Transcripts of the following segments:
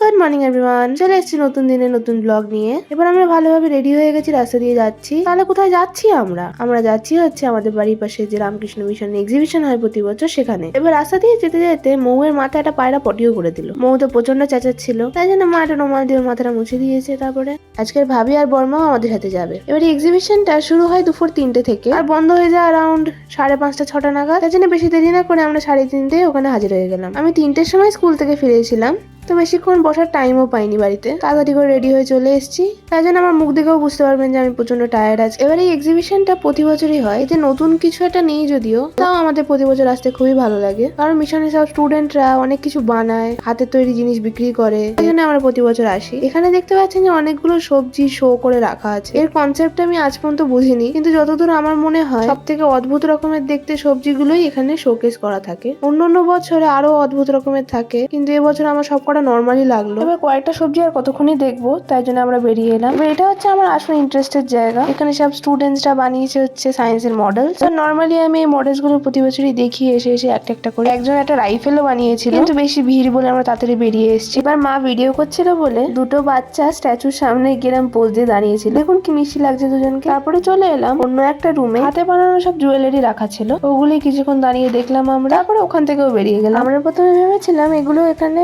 Good morning everyone চলে এসেছি নতুন দিনে নতুন ব্লগ নিয়ে। এবার আমরা ভালোভাবে রেডি হয়ে গেছি, রাস্তা দিয়ে যাচ্ছি। তাহলে কোথায় যাচ্ছি আমরা? আমরা যাচ্ছি হচ্ছে আমাদের বাড়ির পাশে যে রামকৃষ্ণ মিশন এক্সিবিশন হয় প্রতি বছর সেখানে। এবার রাস্তা দিয়ে যেতে যেতে মৌয়ের মাথা একটা পায়রা পটিও করে দিল। মৌ তো প্রচণ্ড চেঁচাচ্ছিল। তাই জন্য মা একটা রুমাল দিয়ে মাথাটা মুছে দিয়েছে তারপরে আজকের ভাবি আর বর্মাও আমাদের সাথে যাবে। এবার এক্সিবিশনটা শুরু হয় দুপুর তিনটে থেকে আর বন্ধ হয়ে যায় অ্যারাউন্ড সাড়ে পাঁচটা, ছটা নাগাদ। তাই জন্য বেশি দেরি না করে আমরা সাড়ে তিনটে ওখানে হাজির হয়ে গেলাম। আমি তিনটের সময় স্কুল থেকে ফিরেছিলাম তো বেশিক্ষণ বসার টাইমও পাইনি বাড়িতে। তাড়াতাড়ি করে রেডি হয়ে চলে এসেছি। তাই জন্য আমার মুখ দেখেও বুঝতে পারবেন যে আমি প্রচণ্ড টায়ার্ড আছি। এবার এই এক্সিবিশনটা প্রতি বছরই হয়। এতে নতুন কিছু একটা নেই যদিও। তাও আমাদের প্রতি বছর আসতে খুবই ভালো লাগে। কারণ মিশনের সব স্টুডেন্টরা অনেক কিছু বানায় হাতের তৈরি জিনিস বিক্রি করে। এই জন্য আমরা প্রতি বছর আসি। এখানে দেখতে পাচ্ছেন যে অনেকগুলো সবজি শো করে রাখা আছে। এর কনসেপ্ট আমি আজ পর্যন্ত বুঝিনি। কিন্তু যতদূর আমার মনে হয় সব থেকে অদ্ভুত রকমের দেখতে সবজিগুলোই এখানে শোকেস করা থাকে। অন্য অন্য বছরে আরও অদ্ভুত রকমের থাকে। কিন্তু এবছর আমার সবকটা নর্মালি লাগল। এবার কয়েকটা সবজি আর কতক্ষণই দেখব, তাই জন্য আমরা বেরিয়ে এলাম। এবার এটা হচ্ছে আমার আসল ইন্টারেস্টের জায়গা। এখানে সব স্টুডেন্টসরা বানিয়েছে হচ্ছে সায়েন্সের মডেল নর্মালি আমি এই মডেলসগুলো প্রতি বছরই দেখি, এসে এসে একটা একটা করে। একজন একটা রাইফেলও বানিয়েছিল। কিন্তু বেশি ভিড় বলে আমরা তাড়াতাড়ি বেরিয়ে এসেছি। এবার মা ভিডিও করছিল বলে দুটো বাচ্চা স্ট্যাচুর সামনে গেলাম পোজ দিয়ে দাঁড়িয়েছিল। দেখুন কি মিষ্টি লাগছে দুজনকে। তারপরে চলে এলাম অন্য একটা রুমে হাতে বানানো সব জুয়েলারি রাখা ছিল। ওগুলি কিছুক্ষণ দাঁড়িয়ে দেখলাম আমরা। তারপরে ওখান থেকেও বেরিয়ে গেলাম। আমরা প্রথমে ভেবেছিলাম এগুলো এখানে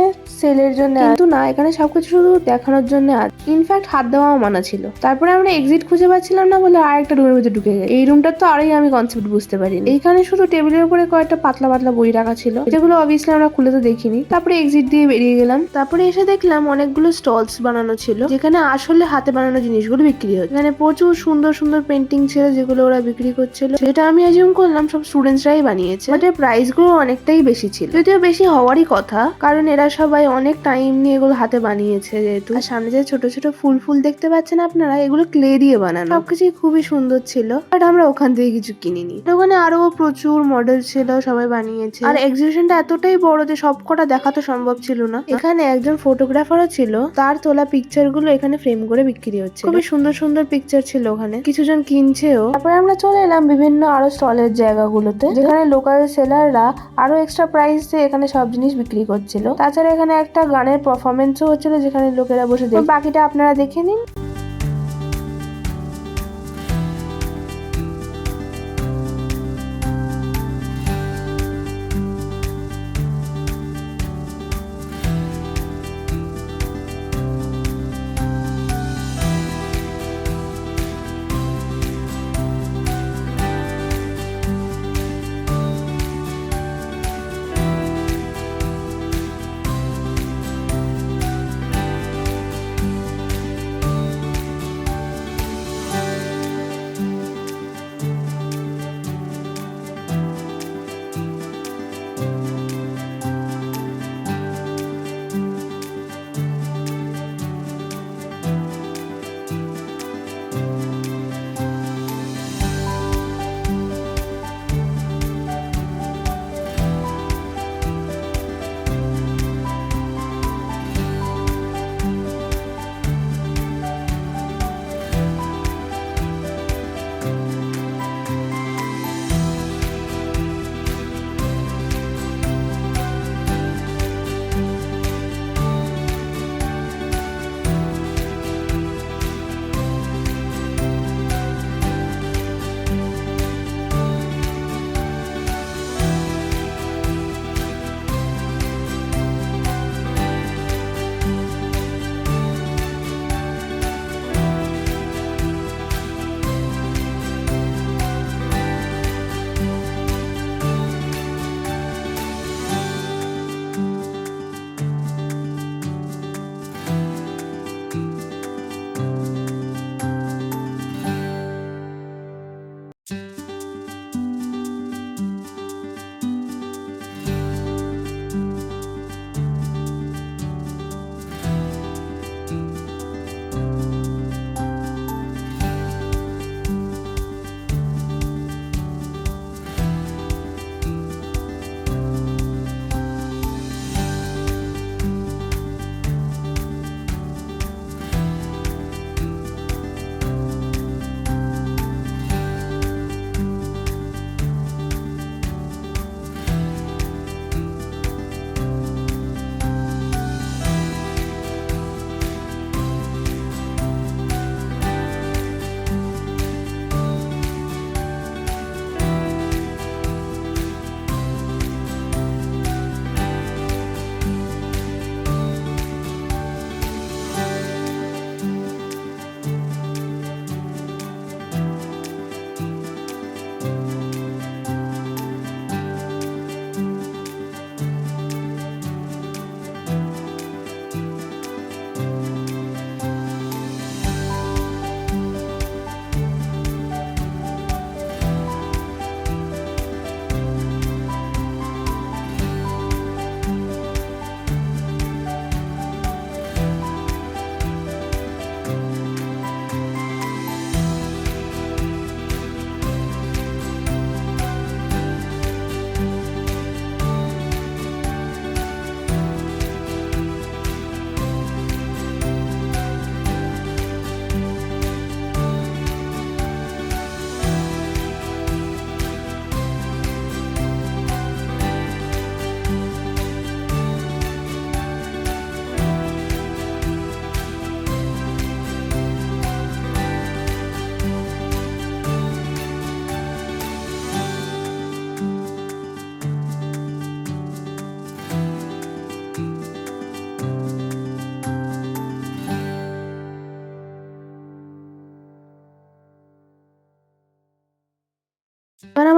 সেলের জন্য কিন্তু না, এখানে সবকিছু শুধু দেখানোর জন্য ইনফ্যাক্ট হাত দেওয়াও মানা ছিল। তারপরে আমরা এক্সিট খুঁজে পাচ্ছিলাম না বলে আর একটা রুমের ভিতরে ঢুকে গেছি। এই রুমটার তো আরোই আমি কনসেপ্ট বুঝতে পারিনি। এইখানে শুধু টেবিলের উপরে কয়েকটা পাতলা পাতলা বই রাখা ছিল। যেগুলো অবভিয়াসলি আমরা খুলে তো দেখিনি। তারপরে এক্সিট দিয়ে বেরিয়ে গেলাম। তারপরে এসে দেখলাম অনেকগুলো স্টলস বানানো ছিল, যেখানে আসলে হাতে বানানো জিনিসগুলো বিক্রি হচ্ছে। এখানে প্রচুর সুন্দর সুন্দর পেন্টিং ছিল যেগুলো ওরা বিক্রি করছিল। সেটা আমি অ্যাজিউম করলাম সব স্টুডেন্টসরাই বানিয়েছে। বাট এর প্রাইসগুলো অনেকটাই বেশি ছিল। যদিও বেশি হওয়ারই কথা, কারণ এরা সবাই অনেক টাইম নিয়ে এগুলো হাতে বানিয়েছে যেহেতু। আর সামনে যে ছোট ছোট ফুল ফুল দেখতে পাচ্ছেন আপনারা, এগুলো ক্লে দিয়ে বানানো। সবকিছুই খুবই সুন্দর ছিল বাট আমরা ওখান থেকে কিছু কিনিনি। ওখানে আরও প্রচুর মডেল ছিল, সবাই বানিয়েছে। আর এক্সিবিশনটা এতটাই বড় যে সবকটা দেখা তো সম্ভব ছিল না। এখানে একজন ফটোগ্রাফারও ছিল, তার তোলা পিকচারগুলো এখানে ফ্রেম করে বিক্রি হচ্ছে খুবই সুন্দর সুন্দর পিকচার ছিল ওখানে, কিছুজন কিনছেও তারপরে আমরা চলে এলাম বিভিন্ন আরও স্টলের জায়গাগুলোতে, যেখানে লোকাল সেলাররা আরও এক্সট্রা প্রাইস এখানে সব জিনিস বিক্রি করছিল। তাছাড়া এখানে একটা গানের পারফরমেন্সও হচ্ছিল যেখানে লোকেরা বসে বাকিটা আপনারা দেখে নিন।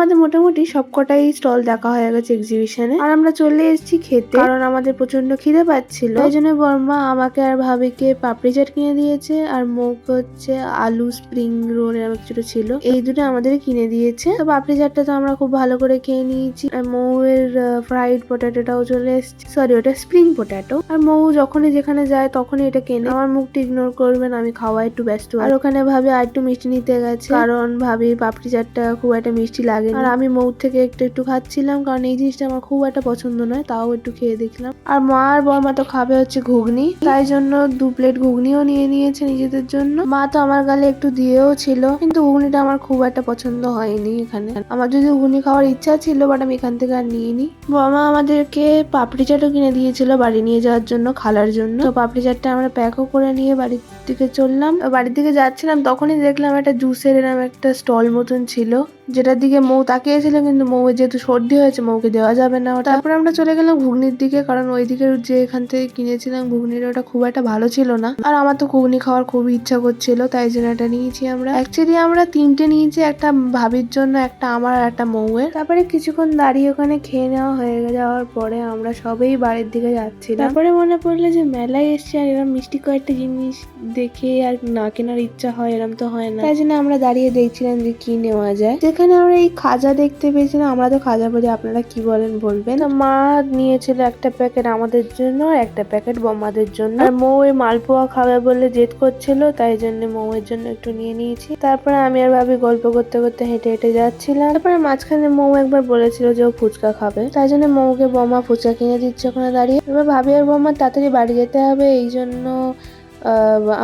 আমাদের মোটামুটি সবকটাই স্টল দেখা হয়ে গেছে এক্সিবিশনে আর আমরা চলে এসেছি খেতে। কারণ আমাদের প্রচণ্ড খিদে পাচ্ছিল। তাই জন্য বর্মা আমাকে আর ভাবিকে পাপড়ি চাট কিনে দিয়েছে। আর মুখ হচ্ছে আলু স্প্রিং রোল এরকম কিছু ছিল। এই দুটো আমাদের কিনে দিয়েছে। তো পাপড়ি চাটটা তো আমরা খুব ভালো করে খেয়ে নিয়েছি। আর মৌয়ের ফ্রাইড পটেটোটাও চলে এসেছে। সরি ওটা স্প্রিং পটেটো আর মৌ যখনই যেখানে যায় তখনই এটা কেনে। আমার মুখটা ইগনোর করবেন, আমি খাওয়া একটু ব্যস্ত। আর ওখানে ভাবি আর একটু মিষ্টি নিতে গেছে। কারণ ভাবি পাপড়ি চাটটা খুব একটা মিষ্টি লাগে আর আমি মৌ থেকে একটু একটু খাচ্ছিলাম কারণ এই জিনিসটা আমার খুব একটা পছন্দ নয় তাও একটু খেয়ে দেখলাম। আর মা আর বর্মা তো খাবে হচ্ছে ঘুগনি তাই জন্য দু প্লেট ঘুগনিও নিয়ে নিয়েছে নিজেদের জন্য। মা তো আমার গালে একটু দিয়েও ছিল কিন্তু ঘুগনিটা আমার খুব একটা পছন্দ হয়নি এখানে। আমার যদি ঘুগনি খাওয়ার ইচ্ছা ছিল বাট আমি এখান থেকে আর নিয়ে নিইনি। বর্মা আমাদেরকে পাপড়ি চাটও কিনে দিয়েছিল বাড়ি নিয়ে যাওয়ার জন্য খালার জন্য। তো পাপড়ি চাটটা আমরা প্যাকও করে নিয়ে বাড়ির দিকে চললাম। বাড়ির দিকে যাচ্ছিলাম তখনই দেখলাম একটা জুসের এরকম একটা স্টল মতন ছিল। যেটার দিকে মৌ তাকিয়েছিল, কিন্তু মৌ যেহেতু সর্দি হয়েছে, মৌকে দেওয়া যাবে না ওটা। তারপরে আমরা চলে গেলাম ঘুগনির দিকে, কারণ ওই দিকের যে এখান থেকে কিনেছিলাম ঘুগনির, ওটা খুব একটা ভালো ছিল না। আর আমার তো ঘুগনি খাওয়ার খুবই ইচ্ছা করছিল, তাই জন্য এটা নিয়েছি আমরা। অ্যাকচুয়ালি আমরা তিনটে নিয়েছি, একটা ভাবির জন্য, একটা আমার একটা মৌয়ের। তারপরে কিছুক্ষণ দাঁড়িয়ে ওখানে খেয়ে নেওয়া হয়ে যাওয়ার পরে আমরা সবেই বাড়ির দিকে যাচ্ছি তারপরে মনে পড়ল যে মেলায় এসছে আর এরকম মিষ্টি কয়েকটা জিনিস দেখে আর না কেনার ইচ্ছা হয়, এরম তো হয় না। তাই জন্য আমরা দাঁড়িয়ে দেখছিলাম যে কি নেওয়া যায়। যেখানে আমরা এই খাজা দেখতে পেয়েছিলাম আমরা তো খাজা বলি, আপনারা কি বলেন বলবেন? মা নিয়েছিল একটা প্যাকেট আমাদের জন্য একটা প্যাকেট বোমাদের জন্য। আর মৌ ওই মালপোয়া খাবে বলে জেদ করছিল, তাই জন্য মৌয়ের জন্য একটু নিয়ে নিয়েছি। তারপরে আমি আর ভাবি গল্প করতে করতে হেঁটে হেঁটে যাচ্ছিলাম। তারপরে মাঝখানে মৌ একবার বলেছিল যে ও ফুচকা খাবে। তাই জন্য মৌকে বোমা ফুচকা কিনে দিচ্ছে ওখানে দাঁড়িয়ে। এবার ভাবি আর বোমা তাড়াতাড়ি বাড়ি যেতে হবে, এই জন্য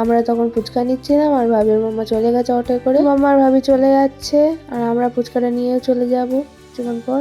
আমরা তখন ফুচকা নিচ্ছিলাম আর ভাবির মামা চলে গেছে অটো করে। মামা আর ভাবি চলে যাচ্ছে আর আমরা ফুচকাটা নিয়েও চলে যাব কিছুক্ষণ পর।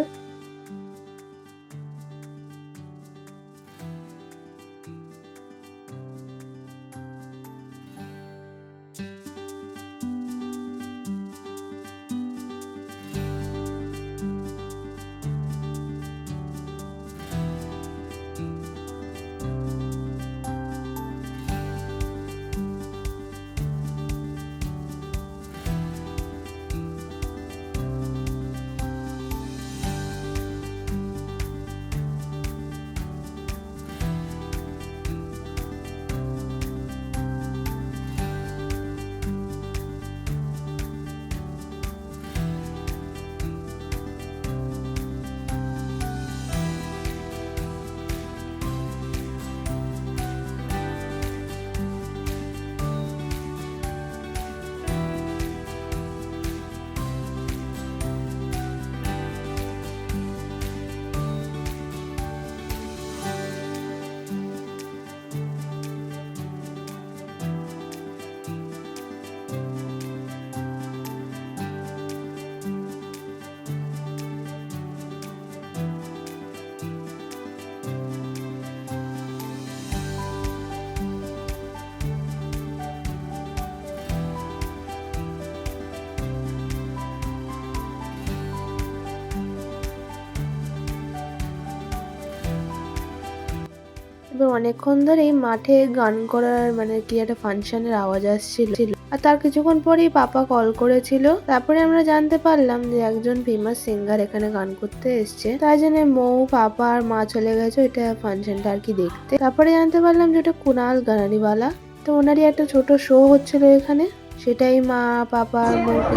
অনেকক্ষণ ধরেই মাঠে গান করার মানে কি একটা ফাংশনের আওয়াজ আসছিল। আর তার কিছুক্ষণ পরেই পাপা কল করেছিল। তারপরে আমরা জানতে পারলাম যে একজন ফেমাস সিঙ্গার এখানে গান করতে এসছে। তাই জন্য মৌ, পাপা আর মা চলে গেছে এটা ফাংশনটা আর কি দেখতে। তারপরে জানতে পারলাম যে ওটা কুনাল গানারিওয়ালা তো ওনারই একটা ছোট শো হচ্ছিল এখানে। সেটাই মা, পাপা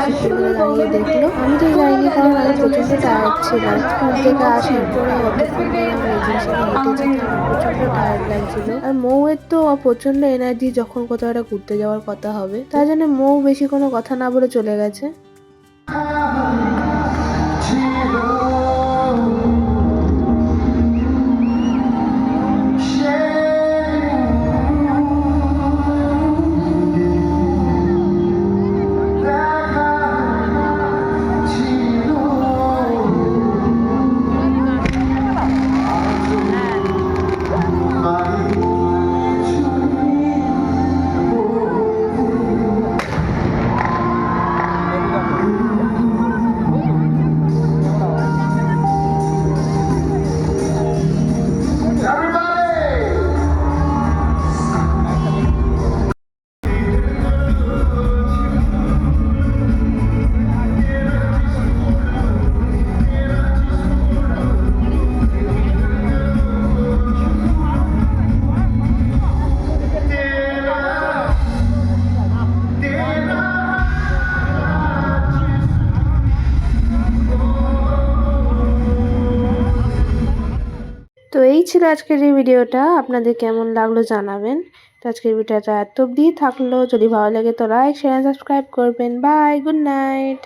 আর কিছুক্ষণ দাঁড়িয়ে দেখল। আমি তো যাইনি কারণ আমি প্রচণ্ড টায়ার্ড ছিলাম স্কুল থেকে আসার পরে অতক্ষণ ধরে প্রচণ্ড টায়ার্ড লাগছিল। আর মৌয়ের তো প্রচণ্ড এনার্জি যখন কোথাও একটা ঘুরতে যাওয়ার কথা হবে। তাই জন্য মৌ বেশি কোনো কথা না বলে চলে গেছে। ছিল আজকের এই ভিডিওটা। আপনাদের কেমন লাগল জানাবেন। তো আজকের ভিডিওটা এত অব্দি থাকল। যদি ভালো লাগে তো লাইক শেয়ার সাবস্ক্রাইব করবেন। Bye good night